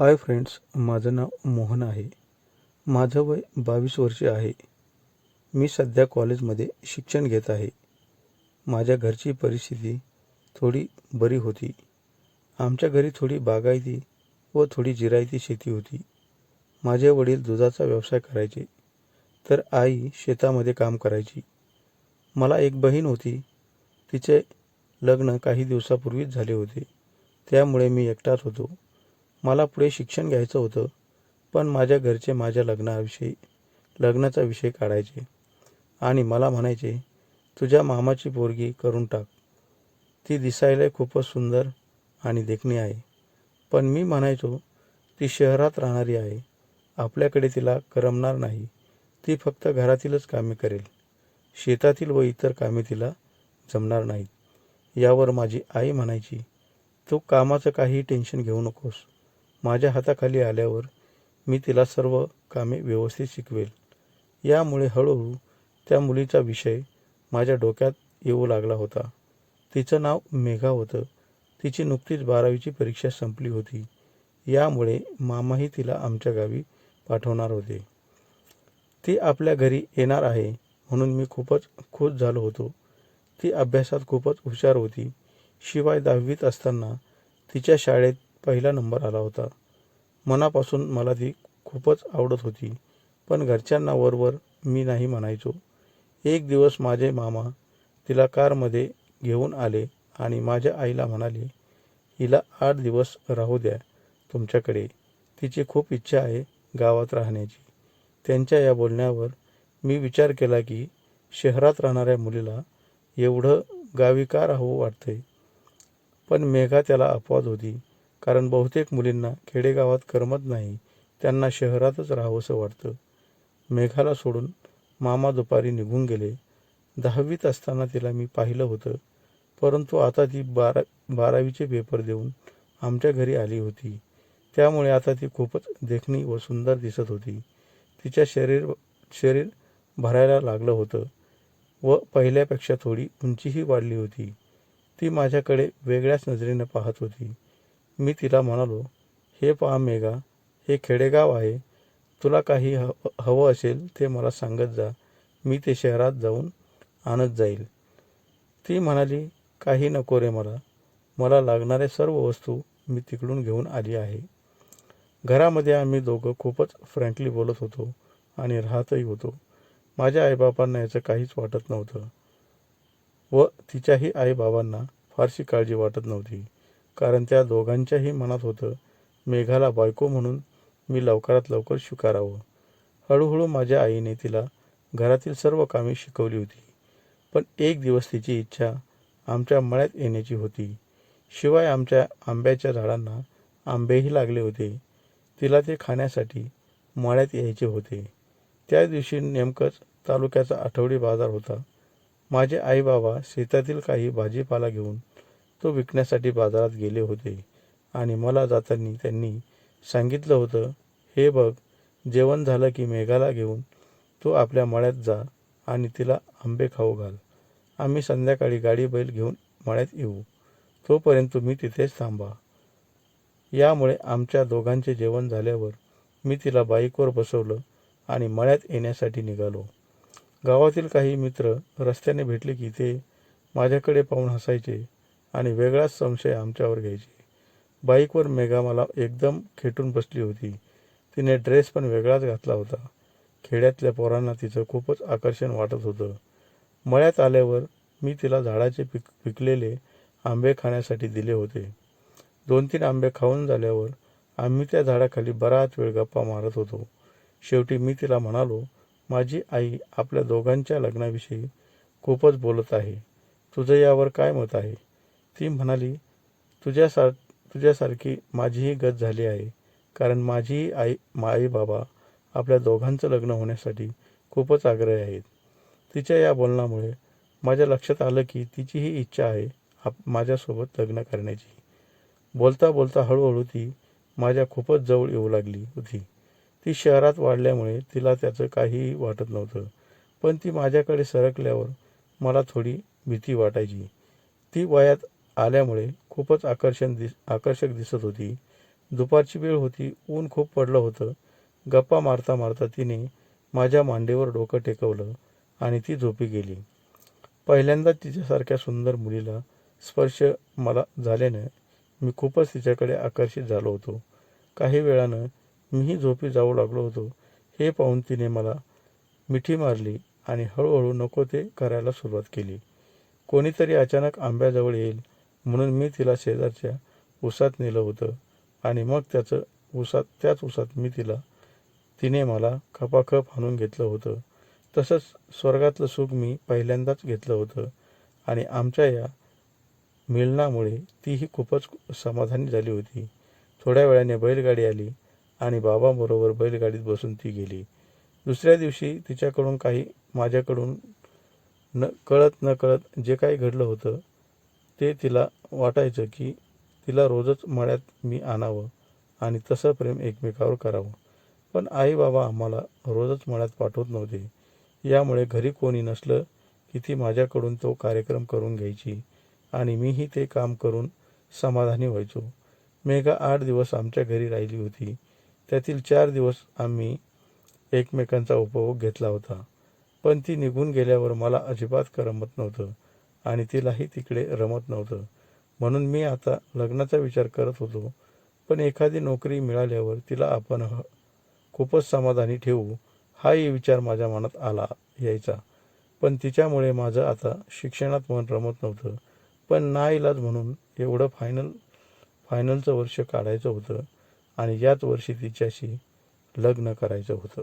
Hi friends माझं नाव मोहन आहे. माझं वय बावीस वर्षे आहे. मी सध्या कॉलेजमध्ये शिक्षण घेत आहे. माझ्या घरची परिस्थिती थोडी बरी होती. आमच्या घरी थोडी बागायती व थोडी जिरायती शेती होती. माझे वडील दुधाचा व्यवसाय करायचे तर आई शेतामध्ये काम करायची. मला एक बहीण होती. तिचे लग्न काही दिवसापूर्वीच झाले होते. त्यामुळे मी एकटाच होतो. मला पुढे शिक्षण घ्यायचं होतं पण माझ्या घरचे माझ्या लग्नाविषयी लग्नाचा विषय काढायचे. आणि मला म्हणायचे तुझ्या मामाची पोरगी करून टाक. ती दिसायला खूपच सुंदर आणि देखणी आहे. पण मी म्हणायचो ती शहरात राहणारी आहे. आपल्याकडे तिला करमणार नाही. ती फक्त घरातीलच कामे करेल. शेतातील व इतर कामे तिला जमणार नाहीत. यावर माझी आई म्हणायची तू कामाचं काहीही टेन्शन घेऊ नकोस. माझ्या हाताखाली आल्यावर मी तिला सर्व कामे व्यवस्थित शिकवेल. यामुळे हळूहळू त्या मुलीचा विषय माझ्या डोक्यात येऊ लागला होता. तिचं नाव मेघा होतं. तिची नुकतीच बारावीची परीक्षा संपली होती. यामुळे मामाही तिला आमच्या गावी पाठवणार होते. ती आपल्या घरी येणार आहे म्हणून मी खूपच खुश झालो होतो. ती अभ्यासात खूपच हुशार होती. शिवाय दहावीत असताना तिच्या शाळेत पहिला नंबर आला होता. मनापासून मला ती खूपच आवडत होती. पण घरच्यांना वरवर मी नाही म्हणायचो. एक दिवस माझे मामा तिला कारमध्ये घेऊन आले आणि माझ्या आईला म्हणाले हिला आठ दिवस राहू द्या तुमच्याकडे. तिची खूप इच्छा आहे गावात राहण्याची. त्यांच्या या बोलण्यावर मी विचार केला की शहरात राहणाऱ्या मुलीला एवढं गावी का राहू वाटते पण मेघा त्याला अपवाद होती. कारण बहुतेक मुलींना खेडेगावात करमत नाही त्यांना शहरातच राहावंसं वाटतं. मेघाला सोडून मामा दुपारी निघून गेले. दहावीत असताना तिला मी पाहिलं होतं परंतु आता ती बारा बारावीचे पेपर देऊन आमच्या घरी आली होती. त्यामुळे आता ती खूपच देखणी व सुंदर दिसत होती. तिच्या शरीर शरीर भरायला लागलं होतं व पहिल्यापेक्षा थोडी उंचीही वाढली होती. ती माझ्याकडे वेगळ्याच नजरेनं पाहत होती. मी तिला म्हणालो हे पहा मेघा हे खेडेगाव आहे. तुला काही ह हवं असेल ते मला सांगत जा. मी ते शहरात जाऊन आणत जाईल. ती म्हणाली काही नको रे मला. मला लागणाऱ्या सर्व वस्तू मी तिकडून घेऊन आली आहे. घरामध्ये आम्ही दोघं खूपच फ्रँकली बोलत होतो आणि राहतही होतो. माझ्या आईबापांना याचं काहीच वाटत नव्हतं व तिच्याही आईबाबांना फारशी काळजी वाटत नव्हती. कारण त्या दोघांच्याही मनात होतं मेघाला बायको म्हणून मी लवकरात लवकर स्वीकारावं. हळूहळू माझ्या आईने तिला घरातील सर्व कामे शिकवली होती. पण एक दिवस तिची इच्छा आमच्या मळ्यात येण्याची होती. शिवाय आमच्या आंब्याच्या झाडांना आंबेही लागले होते. तिला ते खाण्यासाठी मळ्यात यायचे होते. त्या दिवशी नेमकंच तालुक्याचा आठवडी बाजार होता. माझे आईबाबा शेतातील काही भाजीपाला घेऊन तो विकण्यासाठी बाजारात गेले होते. आणि मला जाताना त्यांनी सांगितलं होतं हे बघ जेवण झालं की मेघाला घेऊन तू आपल्या मळ्यात जा आणि तिला आंबे खाऊ घाल. आम्ही संध्याकाळी गाडी बैल घेऊन मळ्यात येऊ. तोपर्यंत तुम्ही तिथेच थांबा. यामुळे आमच्या दोघांचे जेवण झाल्यावर मी तिला बाईकवर बसवलं आणि मळ्यात येण्यासाठी निघालो. गावातील काही मित्र रस्त्याने भेटले की ते माझ्याकडे पाहून हसायचे. आणि वेगळाच संशय आमच्यावर घ्यायची. बाईकवर मेघा मला एकदम खेटून बसली होती. तिने ड्रेस पण वेगळाच घातला होता. खेड्यातल्या पोरांना तिचं खूपच आकर्षण वाटत होतं. मळ्यात आल्यावर मी तिला झाडाचे पिक पिकलेले आंबे खाण्यासाठी दिले होते. दोन तीन आंबे खाऊन झाल्यावर आम्ही त्या झाडाखाली बराच वेळ गप्पा मारत होतो. शेवटी मी तिला म्हणालो माझी आई आपल्या दोघांच्या लग्नाविषयी खूपच बोलत आहे. तुझं यावर काय मत आहे? ती म्हणाली तुझ्यासार तुझ्यासारखी माझीही गत झाली आहे. कारण माझीही आई आई बाबा आपल्या दोघांचं लग्न होण्यासाठी खूपच आग्रही आहेत. तिच्या या बोलण्यामुळे माझ्या लक्षात आलं की तिचीही इच्छा आहे आप माझ्यासोबत लग्न करण्याची. बोलता बोलता हळूहळू ती माझ्या खूपच जवळ येऊ लागली होती. ती शहरात वाढल्यामुळे तिला त्याचं काहीही वाटत नव्हतं. पण ती माझ्याकडे सरकल्यावर मला थोडी भीती वाटायची. ती वयात आल्यामुळे खूपच आकर्षण दिस आकर्षक दिसत होती. दुपारची वेळ होती ऊन खूप पडलं होतं. गप्पा मारता मारता तिने माझ्या मांडीवर डोकं टेकवलं आणि ती झोपी गेली. पहिल्यांदा तिच्यासारख्या सुंदर मुलीला स्पर्श मला झाल्यानं मी खूपच तिच्याकडे आकर्षित झालो होतो. काही वेळानं मीही झोपी जाऊ लागलो होतो. हे पाहून तिने मला मिठी मारली आणि हळूहळू नको ते करायला सुरुवात केली. कोणीतरी अचानक आंब्याजवळ येईल म्हणून मी तिला शेजारच्या उसात नेलं होतं. आणि मग त्याचं उसात त्याच उसात मी तिला तिने मला खपाखप हाणून घेतलं होतं. तसंच स्वर्गातलं सुख मी पहिल्यांदाच घेतलं होतं. आणि आमच्या या मिलनामुळे तीही खूपच समाधानी झाली होती. थोड्या वेळाने बैलगाडी आली आणि बाबांबरोबर बैलगाडीत बसून ती गेली. दुसऱ्या दिवशी तिच्याकडून काही माझ्याकडून न कळत न कळत जे काही घडलं होतं ते तिला वाटायचं की तिला रोजच मळ्यात मी आणावं आणि तसं प्रेम एकमेकावर करावं. पण आई बाबा आम्हाला रोजच मळ्यात पाठवत नव्हते. यामुळे घरी कोणी नसलं की ती माझ्याकडून तो कार्यक्रम करून घ्यायची आणि मीही ते काम करून समाधानी व्हायचो. मेघा आठ दिवस आमच्या घरी राहिली होती. त्यातील चार दिवस आम्ही एकमेकांचा उपभोग घेतला होता. पण ती निघून गेल्यावर मला अजिबात करमत नव्हतं. आणि तिलाही तिकडे रमत नव्हतं. म्हणून मी आता लग्नाचा विचार करत होतो पण एखादी नोकरी मिळाल्यावर तिला आपण ह- खूपच समाधानी ठेवू हाही विचार माझ्या मनात आला यायचा. पण तिच्यामुळे माझं आता शिक्षणात मन रमत नव्हतं. पण नाईलाज म्हणून एवढं फायनल फायनलचं वर्ष काढायचं होतं आणि याच वर्षी तिच्याशी लग्न करायचं होतं.